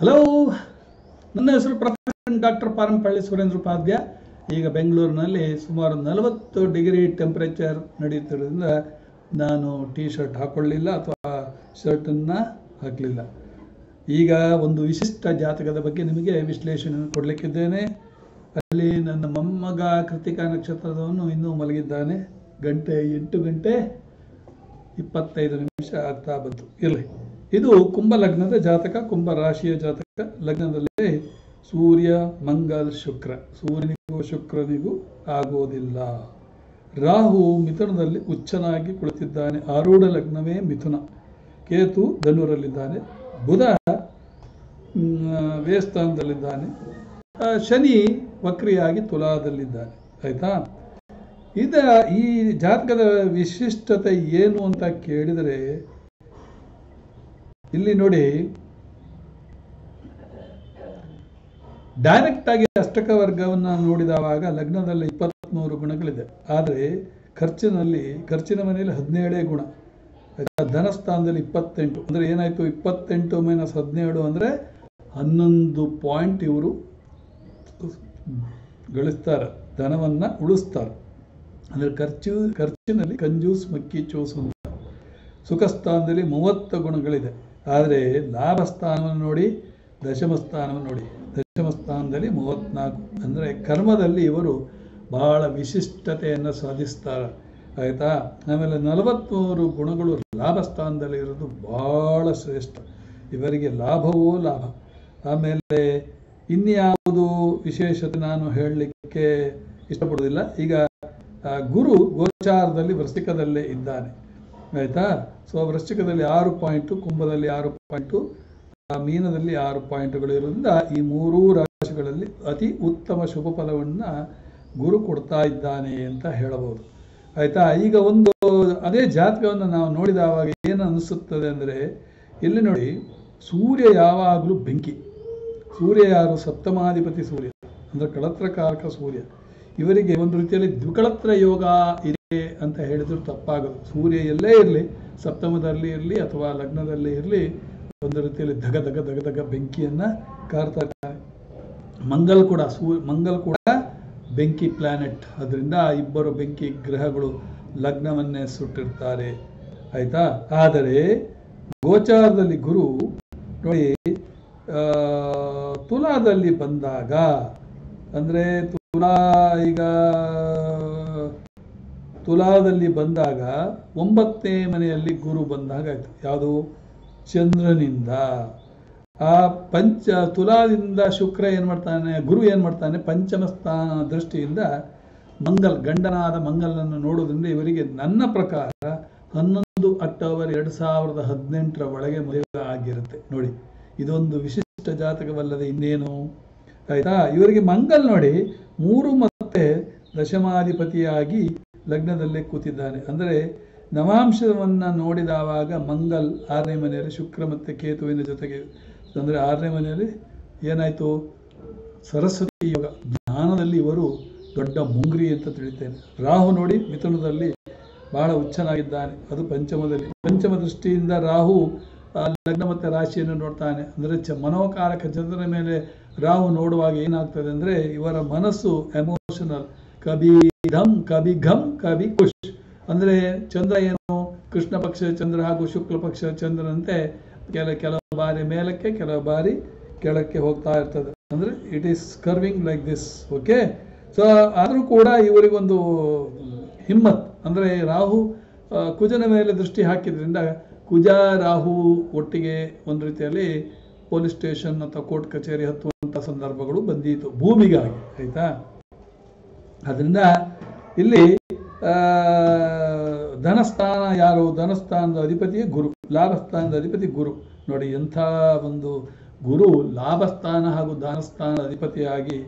Hello ನನ್ನ ಹೆಸರು professor doctor Parampalli Surendra Upadhya ಈಗ ಬೆಂಗಳೂರಿನಲ್ಲಿ ಸುಮಾರು ನಲವತ್ತು ಡಿಗ್ರಿ ಟೆಂಪರೇಚರ್ ನಡೆಯುತ್ತಿರೋದ್ರಿಂದ ನಾನು ಟಿ ಶರ್ಟ್ ಹಾಕೊಳ್ಳಿಲ್ಲ ಅಥವಾ ಶರ್ಟನ್ನು ಹಾಕಲಿಲ್ಲ. ಈಗ ಒಂದು ವಿಶಿಷ್ಟ ಜಾತಕದ ಬಗ್ಗೆ ನಿಮಗೆ ವಿಶ್ಲೇಷಣೆಯನ್ನು ಕೊಡಲಿಕ್ಕಿದ್ದೇನೆ. ಅಲ್ಲಿ ನನ್ನ ಮೊಮ್ಮಗ ಕೃತಿಕಾ ನಕ್ಷತ್ರದವನು ಇನ್ನೂ ಮಲಗಿದ್ದಾನೆ. ಗಂಟೆ ಎಂಟು ಗಂಟೆ ಇಪ್ಪತ್ತೈದು ನಿಮಿಷ ಆಗ್ತಾ ಬಂತು. ಇರಲಿ. ಇದು ಕುಂಭ ಲಗ್ನದ ಜಾತಕ ಕುಂಭ ರಾಶಿಯ ಜಾತಕ. ಲಗ್ನದಲ್ಲಿ ಸೂರ್ಯ, ಮಂಗಲ್, ಶುಕ್ರ. ಸೂರ್ಯನಿಗೂ ಶುಕ್ರನಿಗೂ ಆಗೋದಿಲ್ಲ. ರಾಹು ಮಿಥುನದಲ್ಲಿ ಉಚ್ಚನಾಗಿ ಕುಳಿತಿದ್ದಾನೆ. ಆರೂಢ ಲಗ್ನವೇ ಮಿಥುನ. ಕೇತು ಧನುರಲ್ಲಿದ್ದಾನೆ. ಬುಧ ವೇಸ್ಥಾನದಲ್ಲಿದ್ದಾನೆ ಶನಿ ವಕ್ರಿಯಾಗಿ ತುಲಾದಲ್ಲಿದ್ದಾನೆ. ಆಯ್ತಾ? ಇದ ಈ ಜಾತಕದ ವಿಶಿಷ್ಟತೆ ಏನು ಅಂತ ಕೇಳಿದರೆ ಇಲ್ಲಿ ನೋಡಿ ಡೈರೆಕ್ಟ್ ಆಗಿ ಅಷ್ಟಕ ವರ್ಗವನ್ನು ನೋಡಿದವಾಗ ಲಗ್ನದಲ್ಲಿ ಇಪ್ಪತ್ತ್ಮೂರು ಗುಣಗಳಿದೆ. ಆದರೆ ಖರ್ಚಿನಲ್ಲಿ, ಖರ್ಚಿನ ಮನೆಯಲ್ಲಿ ಹದಿನೇಳೇ ಗುಣ? ಧನಸ್ಥಾನದಲ್ಲಿ ಇಪ್ಪತ್ತೆಂಟು. ಅಂದರೆ ಏನಾಯಿತು? ಇಪ್ಪತ್ತೆಂಟು ಮೈನಸ್ ಹದಿನೇಳು ಅಂದರೆ ಹನ್ನೊಂದು ಪಾಯಿಂಟ್ ಇವರು ಗಳಿಸ್ತಾರೆ. ಧನವನ್ನು ಉಳಿಸ್ತಾರೆ. ಅಂದರೆ ಖರ್ಚು, ಖರ್ಚಿನಲ್ಲಿ ಕಂಜೂಸ್, ಮಕ್ಕಿ, ಚೂಸು ಅಂತ. ಸುಖಸ್ಥಾನದಲ್ಲಿ ಮೂವತ್ತು ಗುಣಗಳಿದೆ. ಆದರೆ ಲಾಭ ಸ್ಥಾನವನ್ನು ನೋಡಿ ದಶಮ ಸ್ಥಾನವನ್ನು ನೋಡಿ. ದಶಮ ಸ್ಥಾನದಲ್ಲಿ ಮೂವತ್ತ್ನಾಲ್ಕು ಅಂದರೆ ಕರ್ಮದಲ್ಲಿ ಇವರು ಬಹಳ ವಿಶಿಷ್ಟತೆಯನ್ನು ಸಾಧಿಸ್ತಾರೆ. ಆಯಿತಾ? ಆಮೇಲೆ ನಲವತ್ತ್ಮೂರು ಗುಣಗಳು ಲಾಭ ಸ್ಥಾನದಲ್ಲಿ ಇರೋದು ಬಹಳ ಶ್ರೇಷ್ಠ. ಇವರಿಗೆ ಲಾಭವೂ ಲಾಭ. ಆಮೇಲೆ ಇನ್ಯಾವುದು ವಿಶೇಷತೆ ನಾನು ಹೇಳಲಿಕ್ಕೆ ಇಷ್ಟಪಡೋದಿಲ್ಲ ಈಗ ಗುರು ಗೋಚಾರದಲ್ಲಿ, ವೃಶ್ಚಿಕದಲ್ಲೇ ಇದ್ದಾನೆ. ಆಯಿತಾ? ಸೊ ವೃಶ್ಚಿಕದಲ್ಲಿ ಆರು ಪಾಯಿಂಟು ಕುಂಭದಲ್ಲಿ ಆರು ಪಾಯಿಂಟು ಮೀನದಲ್ಲಿ ಆರು ಪಾಯಿಂಟ್ಗಳು ಈ ಮೂರೂ ರಾಶಿಗಳಲ್ಲಿ ಅತಿ ಉತ್ತಮ ಶುಭ ಫಲವನ್ನು ಗುರು ಕೊಡ್ತಾ ಇದ್ದಾನೆ ಅಂತ ಹೇಳಬಹುದು. ಆಯ್ತಾ? ಈಗ ಒಂದು ಅದೇ ಜಾತಕವನ್ನು ನಾವು ನೋಡಿದವಾಗ ಏನು ಅನಿಸುತ್ತದೆ ಅಂದರೆ, ಇಲ್ಲಿ ನೋಡಿ, ಸೂರ್ಯ ಯಾವಾಗಲೂ ಬೆಂಕಿ. ಸೂರ್ಯ ಯಾರು? ಸಪ್ತಮಾಧಿಪತಿ ಸೂರ್ಯ. ಅಂದರೆ ಕಳತ್ರಕಾರಕ ಸೂರ್ಯ. ಇವರಿಗೆ ಒಂದು ರೀತಿಯಲ್ಲಿ ದ್ವಿಕಳತ್ರ ಯೋಗ ಇದೆ. ಅಂತ ಹೇಳಿದ್ರು ತಪ್ಪಾಗದು. ಸೂರ್ಯ ಎಲ್ಲೇ ಇರಲಿ, ಸಪ್ತಮದಲ್ಲಿ ಇರಲಿ ಅಥವಾ ಲಗ್ನದಲ್ಲಿ ಇರಲಿ, ಒಂದು ರೀತಿಯಲ್ಲಿ ಧಗ ಧಗ ಧಗ ಧಗ ಬೆಂಕಿಯನ್ನು ಕಾರ್ತಾ ಮಂಗಲ್ ಕೂಡ ಸೂ ಮಂಗಲ್ ಕೂಡ ಬೆಂಕಿ ಪ್ಲಾನೆಟ್ ಅದರಿಂದ ಇಬ್ಬರು ಬೆಂಕಿ ಗ್ರಹಗಳು ಲಗ್ನವನ್ನೇ ಸುಟ್ಟಿರ್ತಾರೆ. ಆಯ್ತಾ? ಆದರೆ ಗೋಚಾರದಲ್ಲಿ ಗುರು ನೋಡಿ ತುಲಾದಲ್ಲಿ ಬಂದಾಗ, ಅಂದರೆ ತುಲಾ ಈಗ ತುಲಾದಲ್ಲಿ ಬಂದಾಗ ಒಂಬತ್ತನೇ ಮನೆಯಲ್ಲಿ ಗುರು ಬಂದಾಗ ಆಯ್ತು. ಯಾವುದು? ಚಂದ್ರನಿಂದ. ಆ ಪಂಚ ತುಲಾದಿಂದ ಶುಕ್ರ ಏನು ಮಾಡ್ತಾನೆ? ಗುರು ಏನು ಮಾಡ್ತಾನೆ? ಪಂಚಮ ಸ್ಥಾನ ದೃಷ್ಟಿಯಿಂದ ಮಂಗಲ್, ಗಂಡನಾದ ಮಂಗಲನ್ನು ನೋಡೋದ್ರಿಂದ ಇವರಿಗೆ ನನ್ನ ಪ್ರಕಾರ ಹನ್ನೊಂದು ಅಕ್ಟೋಬರ್ ಎರಡು ಸಾವಿರದ ಹದಿನೆಂಟರ ಒಳಗೆ ಮದುವೆ ಆಗಿರುತ್ತೆ. ನೋಡಿ, ಇದೊಂದು ವಿಶಿಷ್ಟ ಜಾತಕವಲ್ಲದೆ ಇನ್ನೇನು? ಆಯ್ತಾ? ಇವರಿಗೆ ಮಂಗಲ್ ನೋಡಿ, ಮೂರು ಮತ್ತೆ ದಶಮಾಧಿಪತಿಯಾಗಿ ಲಗ್ನದಲ್ಲೇ ಕೂತಿದ್ದಾನೆ. ಅಂದರೆ ನವಾಂಶವನ್ನು ನೋಡಿದವಾಗ ಮಂಗಲ್ ಆರನೇ ಮನೆಯಲ್ಲಿ ಶುಕ್ರ ಮತ್ತು ಕೇತುವಿನ ಜೊತೆಗೆ ಅಂದರೆ ಆರನೇ ಮನೆಯಲ್ಲಿ ಏನಾಯಿತು? ಸರಸ್ವತಿ ಯೋಗ. ಜ್ಞಾನದಲ್ಲಿ ಇವರು ದೊಡ್ಡ ಮುಂಗ್ರಿ ಅಂತ ತಿಳಿತೇನೆ. ರಾಹು ನೋಡಿ ಮಿಥುನದಲ್ಲಿ ಬಹಳ ಉಚ್ಚನಾಗಿದ್ದಾನೆ ಅದು ಪಂಚಮದಲ್ಲಿ. ಪಂಚಮ ದೃಷ್ಟಿಯಿಂದ ರಾಹು ಲಗ್ನ ಮತ್ತು ರಾಶಿಯನ್ನು ನೋಡ್ತಾನೆ. ಅಂದರೆ ಚ, ಮನೋಕಾರಕ ಚಂದ್ರನ ಮೇಲೆ ರಾಹು ನೋಡುವಾಗ ಏನಾಗ್ತದೆ ಅಂದರೆ ಇವರ ಮನಸ್ಸು ಎಮೋಷನಲ್ ಕಬಿ ಧಮ್ ಕಬಿ ಘಮ್ ಕಬಿ ಖುಷ್ ಅಂದರೆ ಚಂದ್ರ ಏನು? ಕೃಷ್ಣ ಪಕ್ಷ, ಚಂದ್ರ ಹಾಗೂ ಶುಕ್ಲ ಪಕ್ಷ ಚಂದ್ರನಂತೆ ಕೆಲ ಕೆಲವು ಬಾರಿ ಮೇಲಕ್ಕೆ ಕೆಲವು ಬಾರಿ ಕೆಳಕ್ಕೆ ಹೋಗ್ತಾ ಇರ್ತದೆ. ಅಂದರೆ it is curving like this okay so ಆದರೂ ಕೂಡ ಇವರಿಗೊಂದು ಹಿಮ್ಮತ್. ಅಂದರೆ ರಾಹು ಕುಜನ ಮೇಲೆ ದೃಷ್ಟಿ ಹಾಕಿದ್ರಿಂದ ಕುಜ ರಾಹು ಒಟ್ಟಿಗೆ ಒಂದು ರೀತಿಯಲ್ಲಿ ಪೊಲೀಸ್ ಸ್ಟೇಷನ್ ಅಥವಾ ಕೋರ್ಟ್ ಕಚೇರಿ ಹತ್ತುವಂಥ ಸಂದರ್ಭಗಳು ಬಂದಿತ್ತು ಭೂಮಿಗಾಗಿ, ಆಯಿತಾ? ಅದರಿಂದ ಇಲ್ಲಿ ಧನಸ್ಥಾನ ಯಾರು? ಧನಸ್ಥಾನದ ಅಧಿಪತಿಯೇ ಗುರು. ಲಾಭಸ್ಥಾನದ ಅಧಿಪತಿ ಗುರು. ನೋಡಿ, ಎಂಥ ಒಂದು ಗುರು ಲಾಭಸ್ಥಾನ ಹಾಗೂ ಧನಸ್ಥಾನದ ಅಧಿಪತಿಯಾಗಿ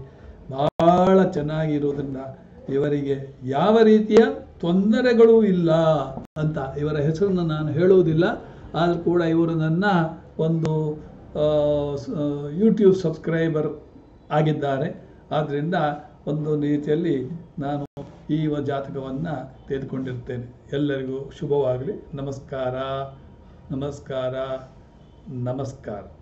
ಬಹಳ ಚೆನ್ನಾಗಿರೋದ್ರಿಂದ ಇವರಿಗೆ ಯಾವ ರೀತಿಯ ತೊಂದರೆಗಳು ಇಲ್ಲ ಅಂತ ಇವರ ಹೆಸರನ್ನು ನಾನು ಹೇಳುವುದಿಲ್ಲ. ಆದರೂ ಕೂಡ ಇವರು ನನ್ನ ಒಂದು ಯೂಟ್ಯೂಬ್ ಸಬ್ಸ್ಕ್ರೈಬರ್ ಆಗಿದ್ದಾರೆ. ಆದ್ದರಿಂದ ಒಂದು ರೀತಿಯಲ್ಲಿ ನಾನು ಈ ಜಾತಕವನ್ನು ತೆಗೆದುಕೊಂಡಿರ್ತೇನೆ. ಎಲ್ಲರಿಗೂ ಶುಭವಾಗಲಿ. ನಮಸ್ಕಾರ. ನಮಸ್ಕಾರ. ನಮಸ್ಕಾರ.